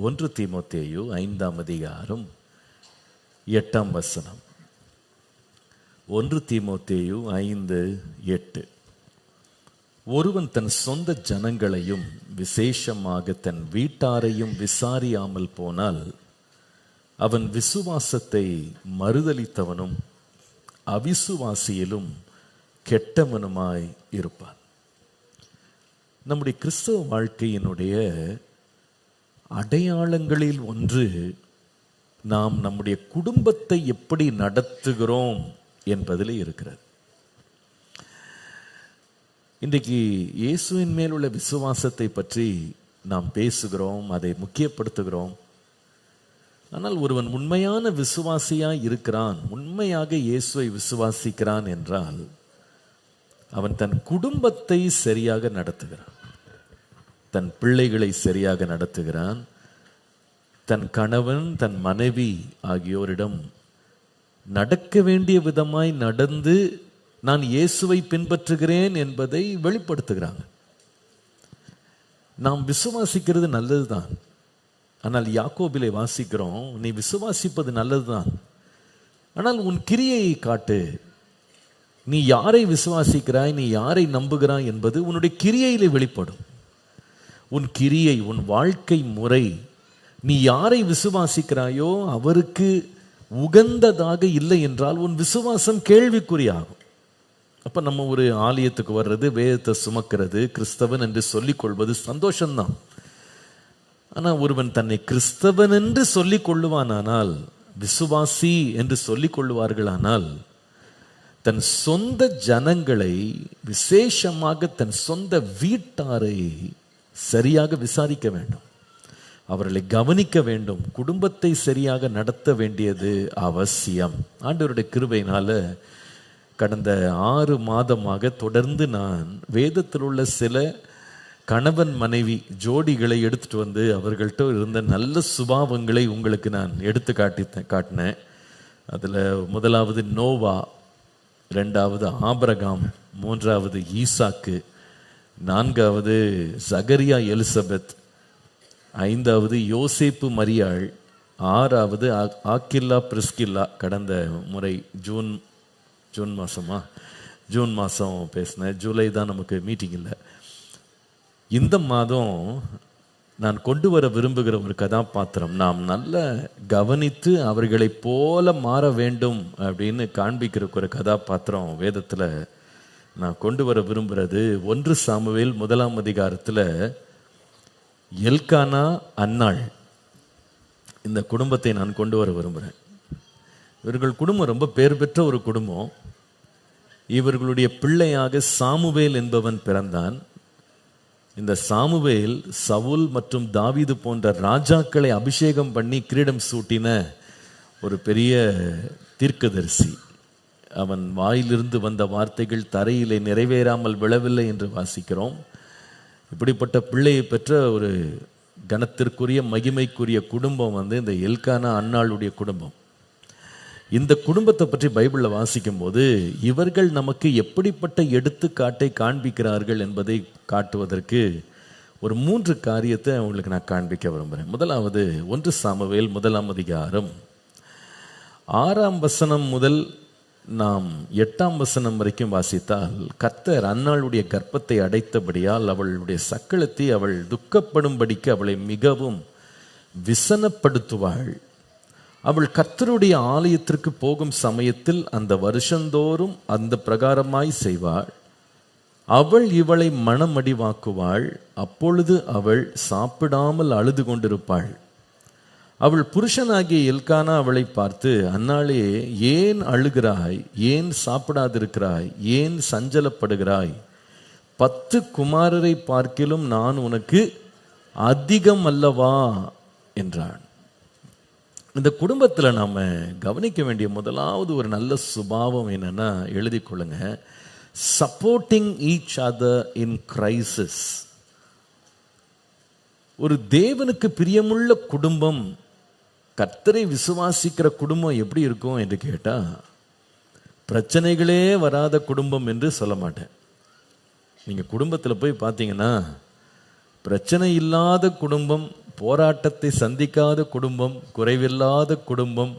ஒன்று தீமோத்தேயு ஐந்தாம் அதிகாரம் எட்டாம் வசனம். ஒன்று தீமோத்தேயு ஐந்து எட்டு. ஒருவன் தன் சொந்த ஜனங்களையும் விசேஷமாக தன் வீட்டாரையும் விசாரியாமல் போனால் அவன் விசுவாசத்தை மறுதலித்தவனும் அவிசுவாசியிலும் கெட்டவனுமாய் இருப்பான். நம்முடைய கிறிஸ்தவ வாழ்க்கையினுடைய அடையாளங்களில் ஒன்று நாம் நம்முடைய குடும்பத்தை எப்படி நடத்துகிறோம் என்பதில் இருக்கிறது. இன்றைக்கு இயேசுவின் மேல் உள்ள விசுவாசத்தை பற்றி நாம் பேசுகிறோம் அதை முக்கியப்படுத்துகிறோம். ஆனால் ஒருவன் உண்மையான விசுவாசியாக இருக்கிறான் உண்மையாக இயேசுவை விசுவாசிக்கிறான் என்றால் அவன் தன் குடும்பத்தை சரியாக நடத்துகிறான். தன் பிள்ளைகளை சரியாக நடத்துகிறான். தன் கணவன் தன் மனைவி ஆகியோரிடம் நடக்க வேண்டிய விதமாய் நடந்து நான் இயேசுவை பின்பற்றுகிறேன் என்பதை வெளிப்படுத்துகிறாங்க. நாம் விசுவாசிக்கிறது நல்லதுதான். ஆனால் யாக்கோபிலே வாசிக்கிறோம் நீ விசுவாசிப்பது நல்லதுதான். ஆனால் உன் கிரியையை காட்டு. நீ யாரை விசுவாசிக்கிறாய் நீ யாரை நம்புகிறாய் என்பது உன்னுடைய கிரியையிலே வெளிப்படும். உன் கிரியை உன் வாழ்க்கை முறை நீ யாரை விசுவாசிக்கிறாயோ அவருக்கு உகந்ததாக இல்லை என்றால் உன் விசுவாசம் கேள்விக்குறியாகும். அப்போ நம்ம ஒரு ஆலயத்துக்கு வர்றது வேதத்தை சுமக்கிறது கிறிஸ்தவன் என்று சொல்லிக் கொள்வது சந்தோஷம்தான். ஆனால் ஒருவன் தன்னை கிறிஸ்தவன் என்று சொல்லிக் கொள்ளுவானானால் விசுவாசி என்று சொல்லிக் கொள்வார்களானால் தன் சொந்த ஜனங்களை விசேஷமாக தன் சொந்த வீட்டாரை சரியாக விசாரிக்க வேண்டும். அவர்களை கவனிக்க வேண்டும். குடும்பத்தை சரியாக நடத்த வேண்டியது அவசியம். ஆண்டவருடைய கிருபையினால கடந்த ஆறு மாதமாக தொடர்ந்து நான் வேதத்தில் உள்ள சில கணவன் மனைவி ஜோடிகளை எடுத்துட்டு வந்து அவர்கள்ட்ட இருந்த நல்ல சுபாவங்களை உங்களுக்கு நான் எடுத்து காட்டி காட்டினேன். அதில் முதலாவது நோவா ரெண்டாவது ஆபரகாம் மூன்றாவது ஈசாக்கு நான்காவது சகரியா எலிசபெத். ஐந்தாவது யோசேப்பு மரியாள். ஆறாவது ஆக்கில்லா பிரிஸ்கில்லா. கடந்த முறை ஜூன் ஜூன் மாதமா ஜூன் மாதம் பேசினேன் ஜூலை தான் நமக்கு மீட்டிங் இல்லை. இந்த மாதம் நான் கொண்டு வர விரும்புகிற ஒரு கதாபாத்திரம். நாம் நல்ல கவனித்து அவர்களைப் போல மாற வேண்டும் அப்படின்னு காண்பிக்கிற ஒரு கதாபாத்திரம் வேதத்தில் நான் கொண்டு வர விரும்புகிறது ஒன்று சாமுவேல் முதலாம் அதிகாரத்தில் எல்கானா அன்னாள். இந்த குடும்பத்தை நான் கொண்டு வர விரும்புகிறேன் இவர்கள் குடும்பம் ரொம்ப பேர் பெற்ற ஒரு குடும்பம். இவர்களுடைய பிள்ளையாக சாமுவேல் என்பவன் பிறந்தான். இந்த சாமுவேல் சவுல் மற்றும் தாவீது போன்ற ராஜாக்களை அபிஷேகம் பண்ணி கிரீடம் சூட்டின ஒரு பெரிய தீர்க்கதரிசி. அவன் வாயிலிருந்து வந்த வார்த்தைகள் தரையிலே நிறைவேறாமல் விழவில்லை என்று வாசிக்கிறோம். இப்படிப்பட்ட பிள்ளையை பெற்ற ஒரு கணத்திற்குரிய மகிமைக்குரிய குடும்பம் வந்து இந்த எல்கானா அன்னாளுடைய குடும்பம். இந்த குடும்பத்தை பற்றி பைபிளில் வாசிக்கும் போது இவர்கள் நமக்கு எப்படிப்பட்ட எடுத்துக்காட்டை காண்பிக்கிறார்கள் என்பதை காட்டுவதற்கு ஒரு மூன்று காரியத்தை உங்களுக்கு நான் காண்பிக்க விரும்புகிறேன். முதலாவது ஒன்று சாமவேல் முதலாம் அதிகாரம். ஆறாம் வசனம் முதல் நாம் எட்டாம் வசனம் வரைக்கும் வாசித்தால் கர்த்தர் அன்னாளுடைய கர்ப்பத்தை அடைத்தபடியால் அவளுடைய சக்களத்தை அவள் துக்கப்படும்படிக்கு அவளை மிகவும் விசனப்படுத்துவாள். அவள் கர்த்தருடைய ஆலயத்திற்கு போகும் சமயத்தில் அந்த வருஷந்தோறும் அந்த பிரகாரமாய் செய்வாள். அவள் இவளை மனமடிவாக்குவாள். அப்பொழுது அவள் சாப்பிடாமல் அழுது கொண்டிருப்பாள். அவள் புருஷனாகிய எல்கானா அவளை பார்த்து அன்னாளே ஏன் அழுகிறாய்? ஏன் சாப்பிடாதிருக்கிறாய்? ஏன் சஞ்சலப்படுகிறாய்? பத்து குமாரரை பார்க்கிலும் நான் உனக்கு அதிகம் அல்லவா? என்றான். இந்த குடும்பத்தில் நாம் கவனிக்க வேண்டிய முதலாவது ஒரு நல்ல சுபாவம் என்னென்னா எழுதி கொள்ளுங்க. Supporting each other in crisis ஒரு தேவனுக்கு பிரியமுள்ள குடும்பம் கர்த்தரை விசுவாசிக்கிற குடும்பம் எப்படி இருக்கும் என்று கேட்டால் பிரச்சனைகளே வராத குடும்பம் என்று சொல்ல மாட்டேன். நீங்கள் குடும்பத்தில் போய் பார்த்தீங்கன்னா பிரச்சனை இல்லாத குடும்பம் போராட்டத்தை சந்திக்காத குடும்பம் குறைவில்லாத குடும்பம்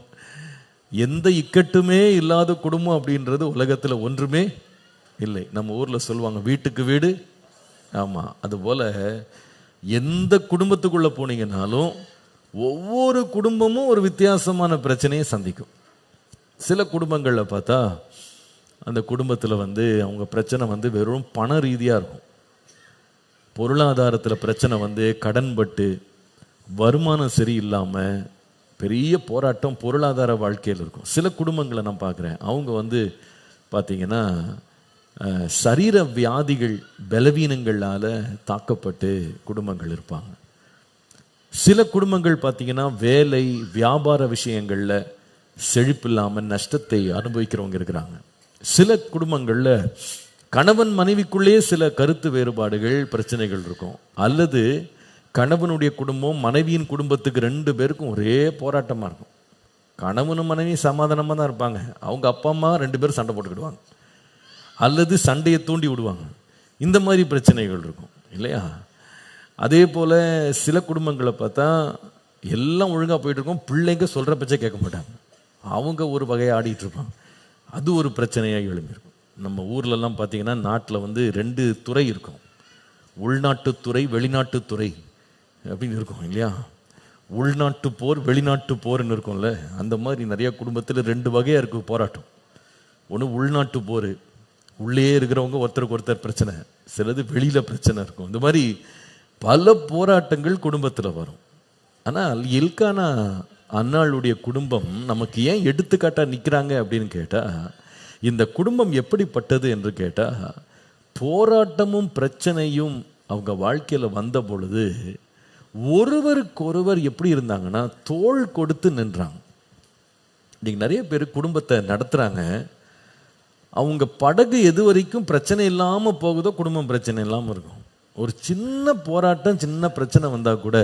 எந்த இக்கட்டுமே இல்லாத குடும்பம் அப்படின்றது உலகத்தில் ஒன்றுமே இல்லை. நம்ம ஊரில் சொல்லுவாங்க வீட்டுக்கு வீடு. ஆமாம் அதுபோல் எந்த குடும்பத்துக்குள்ளே போனீங்கன்னாலும் ஒவ்வொரு குடும்பமும் ஒரு வித்தியாசமான பிரச்சனையை சந்திக்கும். சில குடும்பங்களில் பார்த்தா அந்த குடும்பத்தில் வந்து அவங்க பிரச்சனை வந்து வெறும் பண ரீதியாக இருக்கும். பொருளாதாரத்தில் பிரச்சனை வந்து கடன்பட்டு வருமானம் சரியில்லாமல் பெரிய போராட்டம் பொருளாதார வாழ்க்கையில் இருக்கும். சில குடும்பங்களை நான் பார்க்குறேன். அவங்க வந்து பார்த்திங்கன்னா சரீர வியாதிகள் பலவீனங்களால் தாக்கப்பட்டு குடும்பங்கள் இருப்பாங்க. சில குடும்பங்கள் பார்த்தீங்கன்னா வேலை வியாபார விஷயங்களில் செழிப்பில்லாமல் நஷ்டத்தை அனுபவிக்கிறவங்க இருக்கிறாங்க. சில குடும்பங்களில் கணவன் மனைவிக்குள்ளேயே சில கருத்து வேறுபாடுகள் பிரச்சனைகள் இருக்கும். அல்லது கணவனுடைய குடும்பம் மனைவியின் குடும்பத்துக்கு ரெண்டு பேருக்கும் ஒரே போராட்டமாக இருக்கும். கணவனும் மனைவி சமாதானமாக தான் இருப்பாங்க. அவங்க அப்பா அம்மா ரெண்டு பேரும் சண்டை போட்டுக்கிடுவாங்க. அல்லது சண்டையை தூண்டி விடுவாங்க. இந்த மாதிரி பிரச்சனைகள் இருக்கும். இல்லையா? அதே போல் சில குடும்பங்களை பார்த்தா எல்லாம் ஒழுங்காக போயிட்டு பிள்ளைங்க சொல்கிற பச்சை கேட்க மாட்டாங்க. அவங்க ஒரு வகையை ஆடிட்டு இருப்பாங்க. அது ஒரு பிரச்சனையாக எழும்பியிருக்கும் நம்ம ஊர்லலாம் பார்த்தீங்கன்னா நாட்டில் வந்து ரெண்டு துறை இருக்கும். உள்நாட்டுத்துறை வெளிநாட்டுத்துறை அப்படின்னு இருக்கும் இல்லையா? உள்நாட்டு போர் வெளிநாட்டு போர்னு இருக்கும்ல அந்த மாதிரி நிறைய குடும்பத்தில் ரெண்டு வகையாக இருக்குது போராட்டம். ஒன்று உள்நாட்டு போர். உள்ளே இருக்கிறவங்க ஒருத்தருக்கு ஒருத்தர் பிரச்சனை. சிலது வெளியில் பிரச்சனை இருக்கும். இந்த மாதிரி பல போராட்டங்கள் குடும்பத்தில் வரும். ஆனால் இல்கானா அன்னாளுடைய குடும்பம் நமக்கு ஏன் எடுத்துக்காட்டாக நிற்கிறாங்க அப்படின்னு கேட்டால் இந்த குடும்பம் எப்படிப்பட்டது என்று கேட்டால் போராட்டமும் பிரச்சனையும் அவங்க வாழ்க்கையில் வந்த பொழுது ஒருவருக்கொருவர் எப்படி இருந்தாங்கன்னா தோள் கொடுத்து நின்றாங்க. இன்றைக்கி நிறைய பேர் குடும்பத்தை நடத்துகிறாங்க அவங்க படகு எது வரைக்கும் பிரச்சனை இல்லாமல் போகுதோ குடும்பம் பிரச்சனை இல்லாமல் இருக்கும். ஒரு சின்ன போராட்டம் சின்ன பிரச்சனை வந்தால் கூட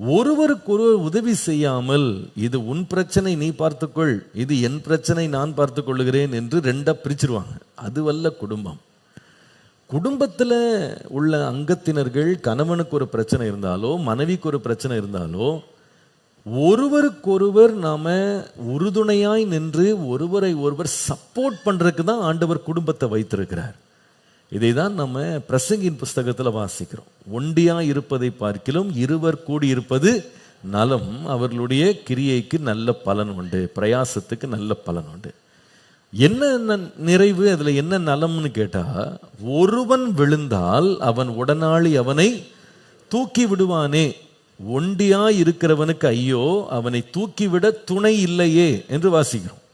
ஒருவருக்கொருவர் உதவி செய்யாமல் இது உன் பிரச்சனை நீ பார்த்துக்கொள் இது என் பிரச்சனை நான் பார்த்து கொள்ளுகிறேன் என்று ரெண்டாக பிரிச்சிருவாங்க. அதுவல்ல குடும்பம். குடும்பத்தில் உள்ள அங்கத்தினர்கள் கணவனுக்கு ஒரு பிரச்சனை இருந்தாலோ மனைவிக்கு ஒரு பிரச்சனை இருந்தாலோ ஒருவருக்கொருவர் நாம் உறுதுணையாய் நின்று ஒருவரை ஒருவர் சப்போர்ட் பண்ணுறதுக்கு தான் ஆண்டவர் குடும்பத்தை வைத்திருக்கிறார். இதை தான் நம்ம பிரசங்கின் புஸ்தகத்தில் வாசிக்கிறோம். ஒண்டியாக இருப்பதை பார்க்கிலும் இருவர் கூடியிருப்பது நலம். அவர்களுடைய கிரியைக்கு நல்ல பலன் உண்டு. பிரயாசத்துக்கு நல்ல பலன் உண்டு. என்ன நிறைவு? அதில் என்ன நலம்னு கேட்டால் ஒருவன் விழுந்தால் அவன் உடனாளி அவனை தூக்கி விடுவானே. ஒண்டியா இருக்கிறவனுக்கு ஐயோ அவனை தூக்கிவிட துணை இல்லையே என்று வாசிக்கிறோம்.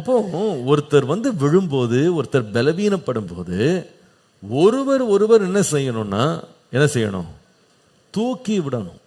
அப்போ ஒருத்தர் வந்து விழும்போது ஒருத்தர் பலவீனப்படும் போது ஒருவர் ஒருவர் என்ன செய்யணும்னா என்ன செய்யணும்? தூக்கி விடணும்.